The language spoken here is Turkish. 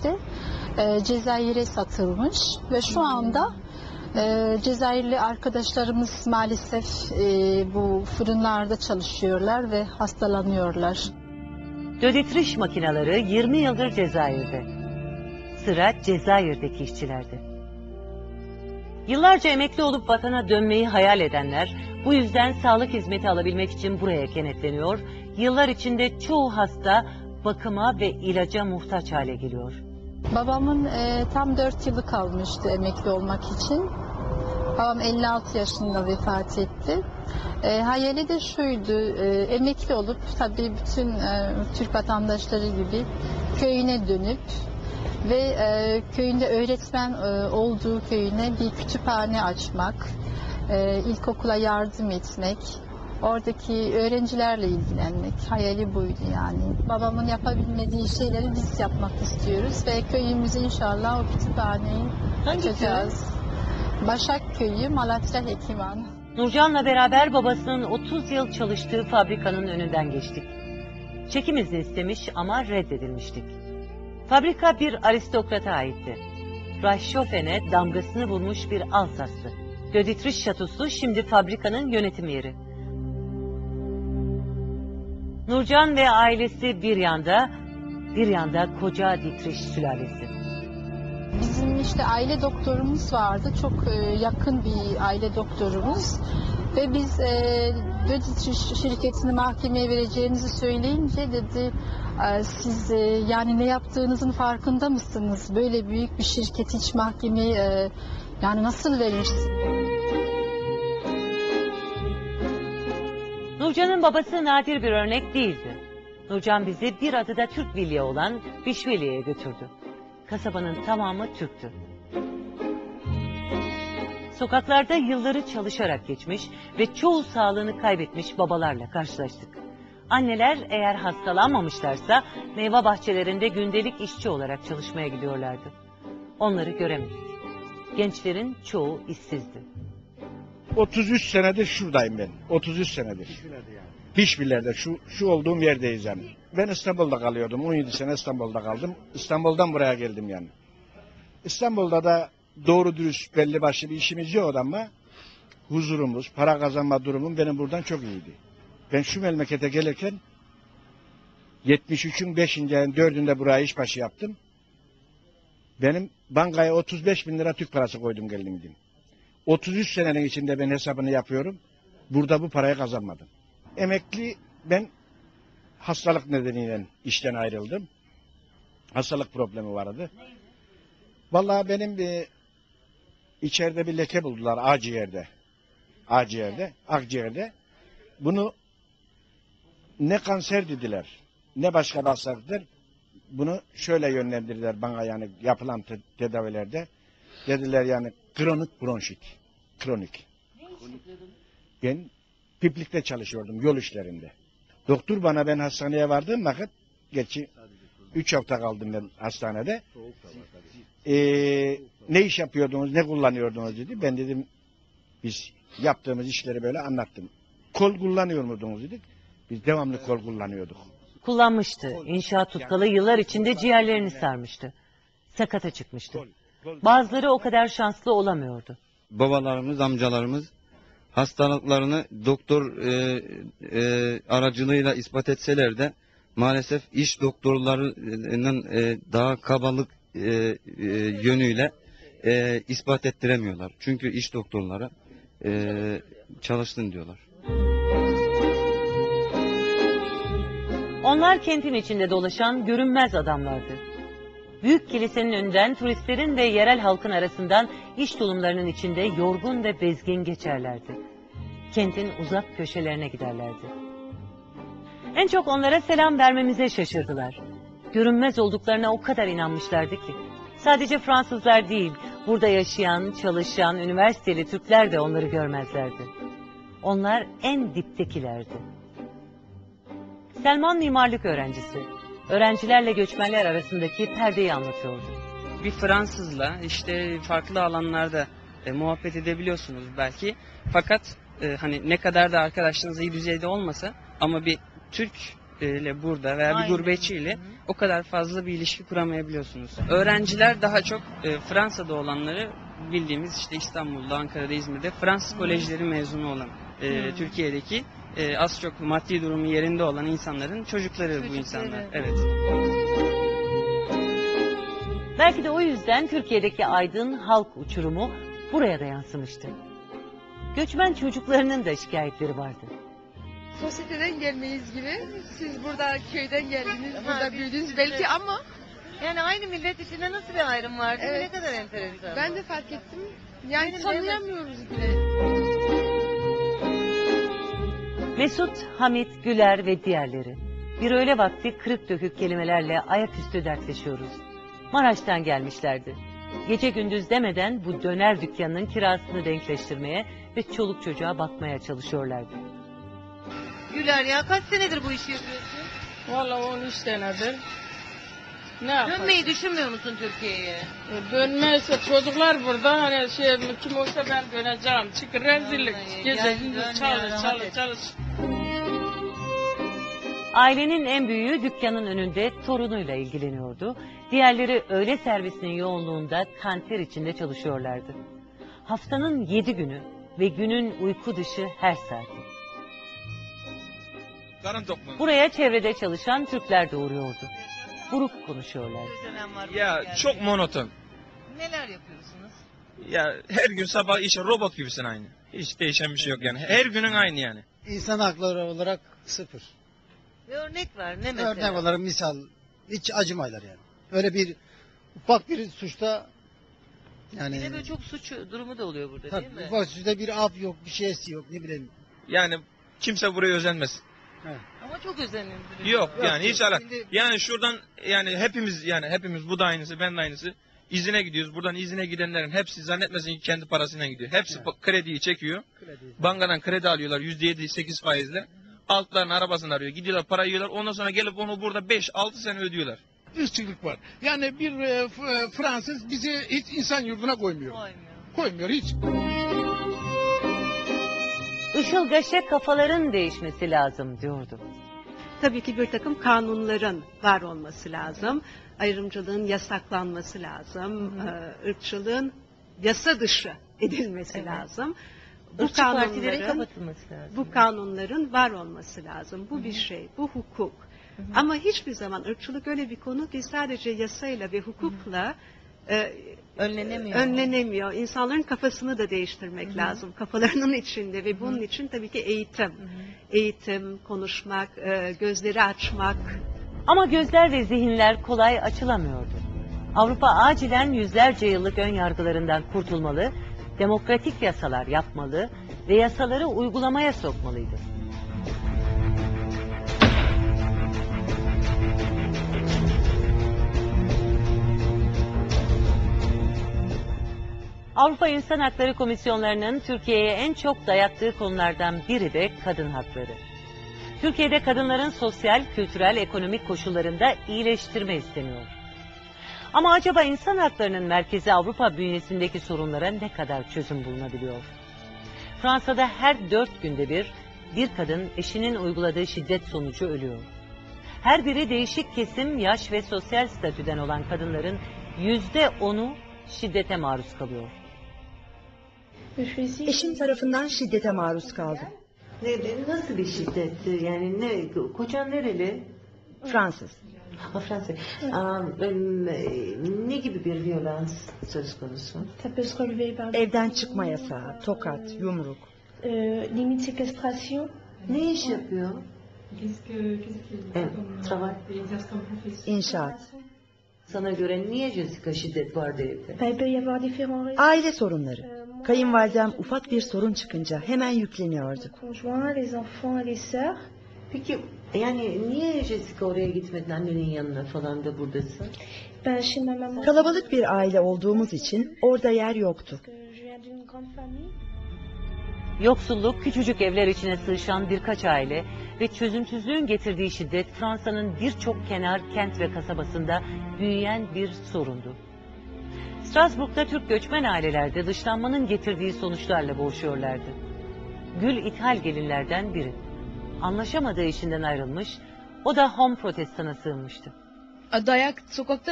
işte e, Cezayir'e satılmış ve şu anda e, Cezayirli arkadaşlarımız maalesef e, bu fırınlarda çalışıyorlar ve hastalanıyorlar. Dödetriş makineleri 20 yıldır Cezayir'de. Sıra Cezayir'deki işçilerde. Yıllarca emekli olup vatana dönmeyi hayal edenler bu yüzden sağlık hizmeti alabilmek için buraya kenetleniyor. Yıllar içinde çoğu hasta bakıma ve ilaca muhtaç hale geliyor. Babamın e, tam 4 yılı kalmıştı emekli olmak için. Babam 56 yaşında vefat etti. E, hayali de şuydu, e, emekli olup tabii bütün e, Türk vatandaşları gibi köyüne dönüp ve e, köyünde öğretmen e, olduğu köyüne bir kütüphane açmak, e, ilkokula yardım etmek, oradaki öğrencilerle ilgilenmek hayali buydu yani. Babamın yapabilmediği şeyleri biz yapmak istiyoruz ve köyümüzü inşallah o kütüphaneyi açacağız. Başak Köyü, Malatya Hekiman. Nurcan'la beraber babasının 30 yıl çalıştığı fabrikanın önünden geçtik. Çekim izni istemiş ama reddedilmiştik. Fabrika bir aristokrata aitti. Reichshofen'e damgasını vurmuş bir Alsaslı. Döditriş Şatosu şimdi fabrikanın yönetim yeri. Nurcan ve ailesi bir yanda, bir yanda koca Dietrich sülalesi. Bizim işte aile doktorumuz vardı. Çok e, yakın bir aile doktorumuz. Ve biz e, Döditriş şirketini mahkemeye vereceğinizi söyleyince dedi e, siz e, yani ne yaptığınızın farkında mısınız? Böyle büyük bir şirket hiç mahkemeye e, yani nasıl verir? Nurcan'ın babası nadir bir örnek değildi. Nurcan bizi bir adı da Türk vilya olan Bişveli'ye götürdü. Kasabanın tamamı Türktü. Sokaklarda yılları çalışarak geçmiş ve çoğu sağlığını kaybetmiş babalarla karşılaştık. Anneler eğer hastalanmamışlarsa meyve bahçelerinde gündelik işçi olarak çalışmaya gidiyorlardı. Onları göremedik. Gençlerin çoğu işsizdi. 33 senedir şuradayım ben. 33 senedir. Pişbilerde şu şu olduğum yerdeyiz yani. Ben İstanbul'da kalıyordum. 17 sene İstanbul'da kaldım. İstanbul'dan buraya geldim yani. İstanbul'da da doğru dürüst belli başlı bir işimiz yok ama huzurumuz, para kazanma durumum benim buradan çok iyiydi. Ben şu memlekete gelirken 73'ün 5. ayın 4'ünde buraya işbaşı yaptım. Benim bankaya 35 bin lira Türk parası koydum geldim gidin. 33 senenin içinde ben hesabını yapıyorum. Burada bu parayı kazanmadım. Emekli ben hastalık nedeniyle işten ayrıldım. Hastalık problemi vardı. Vallahi benim bir içeride bir leke buldular aciyerde. Aciyerde, akciğerde. Bunu ne kanser dediler, ne başka bir hastalıktır. Bunu şöyle yönlendirdiler bana yani yapılan te- tedavilerde. Dediler yani kronik bronşit. Kronik. Ben Piplik'te çalışıyordum yol işlerinde. Doktor bana ben hastaneye vardığım vakit geçi 3 hafta kaldım ben hastanede. Ee, ne iş yapıyordunuz, ne kullanıyordunuz dedi. Ben dedim biz yaptığımız işleri böyle anlattım. Kol kullanıyor muydunuz dedik. Biz devamlı kol kullanıyorduk. Kullanmıştı. İnşaat tutkalı yıllar içinde ciğerlerini sarmıştı. Sakata çıkmıştı. Bazıları o kadar şanslı olamıyordu. babalarımız, amcalarımız hastalıklarını doktor e, e, aracılığıyla ispat etseler de maalesef iş doktorlarının e, daha kabalık e, e, yönüyle e, ispat ettiremiyorlar. Çünkü iş doktorları e, çalışsın diyorlar. Onlar kentin içinde dolaşan görünmez adamlardı. Büyük kilisenin önünden turistlerin ve yerel halkın arasından iş tulumlarının içinde yorgun ve bezgin geçerlerdi. Kentin uzak köşelerine giderlerdi. En çok onlara selam vermemize şaşırdılar. Görünmez olduklarına o kadar inanmışlardı ki. Sadece Fransızlar değil, burada yaşayan, çalışan, üniversiteli Türkler de onları görmezlerdi. Onlar en diptekilerdi. Selman mimarlık öğrencisi. Öğrencilerle göçmenler arasındaki perdeyi anlatıyordu. bir Fransızla işte farklı alanlarda e, muhabbet edebiliyorsunuz belki. Fakat e, hani ne kadar da arkadaşlarınız iyi düzeyde olmasa ama bir Türk ile burada veya bir Aynen. gurbetçiyle o kadar fazla bir ilişki kuramayabiliyorsunuz. Öğrenciler daha çok e, Fransa'da olanları bildiğimiz işte İstanbul'da, Ankara'da, İzmir'de Fransız kolejleri mezunu olan e, Türkiye'deki e, az çok maddi durumu yerinde olan insanların çocukları, bu insanlar. Evet. Belki de o yüzden Türkiye'deki aydın halk uçurumu buraya da yansımıştı. Göçmen çocuklarının da şikayetleri vardı. sosyeteden gelmeyiz gibi. Siz burada köyden geldiniz, burada büyüdünüz belki ama Yani aynı millet içinde nasıl bir ayrım var değil mi? Evet. Ne kadar enteresan. ben de fark ettim. Yani tanıyamıyoruz bile. Mesut, Hamit, Güler ve diğerleri. Bir öğle vakti kırık dökük kelimelerle ayaküstü dertleşiyoruz. Maraş'tan gelmişlerdi. Gece gündüz demeden bu döner dükkanının kirasını denkleştirmeye ve çoluk çocuğa bakmaya çalışıyorlardı. Güler ya kaç senedir bu işi yapıyorsun? Vallahi 13 senedir. Ne yapalım? Dönmeyi düşünmüyor musun Türkiye'ye? E, Dönmezse çocuklar burada hani şey kim olsa ben döneceğim. Çünkü rezillik. Gece gündüz çalış çalış çalış. Ailenin en büyüğü dükkanın önünde torunuyla ilgileniyordu. Diğerleri öğle servisinin yoğunluğunda kanter içinde çalışıyorlardı. Haftanın yedi günü ve günün uyku dışı her saati. Buraya çevrede çalışan Türkler de uğruyordu. Buruk. Dönem var. Ya çok monoton. Neler yapıyorsunuz? Ya her gün sabah işe robot gibisin aynı. Hiç değişen bir şey yok yani. Her günün aynı yani. İnsan hakları olarak sıfır. Bir örnek var ne mesela? Örnek olarak misal hiç acımaylar yani. Öyle bir ufak bir suçta yani Bir de böyle çok suç durumu da oluyor burada tabii, değil mi? ufak suçta bir af yok, bir şeysi yok ne bileyim. Yani kimse buraya özenmez. Ama çok özenildiriyor. Yok yani hiç ala. Şimdi- Yani şuradan yani hepimiz yani hepimiz bu da aynısı ben de aynısı. İzine gidiyoruz. Buradan izine gidenlerin hepsi zannetmesin ki kendi parasıyla gidiyor. Hepsi Evet. pa- krediyi çekiyor. Bankadan kredi alıyorlar %7 8 faizle. Altlarının arabasını arıyor. Gidiyorlar para yiyorlar. Ondan sonra gelip onu burada 5 6 sene ödüyorlar. ırkçılık var. Yani bir e, F- e, Fransız bizi hiç insan yurduna koymuyor. Koymuyor. Koymuyor hiç. Işılgaşa kafaların değişmesi lazım diyordu. Tabii ki bir takım kanunların var olması lazım. Ayrımcılığın yasaklanması lazım. Ee, ırkçılığın yasa dışı edilmesi lazım. Bu Irkçı kanunların, kapatılması lazım. bu kanunların var olması lazım. Bu bir şey, bu hukuk. Ama hiçbir zaman ırkçılık öyle bir konu ki sadece yasayla ve hukukla e, Önlenemiyor. önlenemiyor. İnsanların kafasını da değiştirmek lazım. Kafalarının içinde ve bunun için tabii ki eğitim. Eğitim, konuşmak, e, gözleri açmak. Ama gözler ve zihinler kolay açılamıyordu. Avrupa acilen yüzlerce yıllık ön yargılarından kurtulmalı, demokratik yasalar yapmalı ve yasaları uygulamaya sokmalıydı. Avrupa İnsan Hakları Komisyonlarının Türkiye'ye en çok dayattığı konulardan biri de kadın hakları. Türkiye'de kadınların sosyal, kültürel, ekonomik koşullarında iyileştirme isteniyor. Ama acaba insan haklarının merkezi Avrupa bünyesindeki sorunlara ne kadar çözüm bulunabiliyor? Fransa'da her dört günde bir, bir kadın eşinin uyguladığı şiddet sonucu ölüyor. Her biri değişik kesim, yaş ve sosyal statüden olan kadınların yüzde onu şiddete maruz kalıyor. Eşim tarafından şiddete maruz kaldım. Ne, nasıl bir şiddetti? Yani ne, kocan nereli? Fransız. Ha, Fransa. Aa, em, ne gibi bir violans söz konusu? Evden çıkma yasağı, tokat, yumruk. Ne iş yapıyor? Evet, travail. İnşaat. Sana göre niye Jessica şiddet vardı evde? Aile sorunları. Kayınvalidem ufak bir sorun çıkınca hemen yükleniyordu. Peki yani niye Jessica oraya gitmedin annenin yanına falan da buradasın? Kalabalık bir aile olduğumuz için orada yer yoktu. Yoksulluk, küçücük evler içine sığışan birkaç aile ve çözümsüzlüğün getirdiği şiddet Fransa'nın birçok kenar kent ve kasabasında büyüyen bir sorundu. Strasbourg'da Türk göçmen ailelerde dışlanmanın getirdiği sonuçlarla boğuşuyorlardı. Gül ithal gelinlerden biri. Anlaşamadığı işinden ayrılmış, O da home protestana sığınmıştı. Dayak sokakta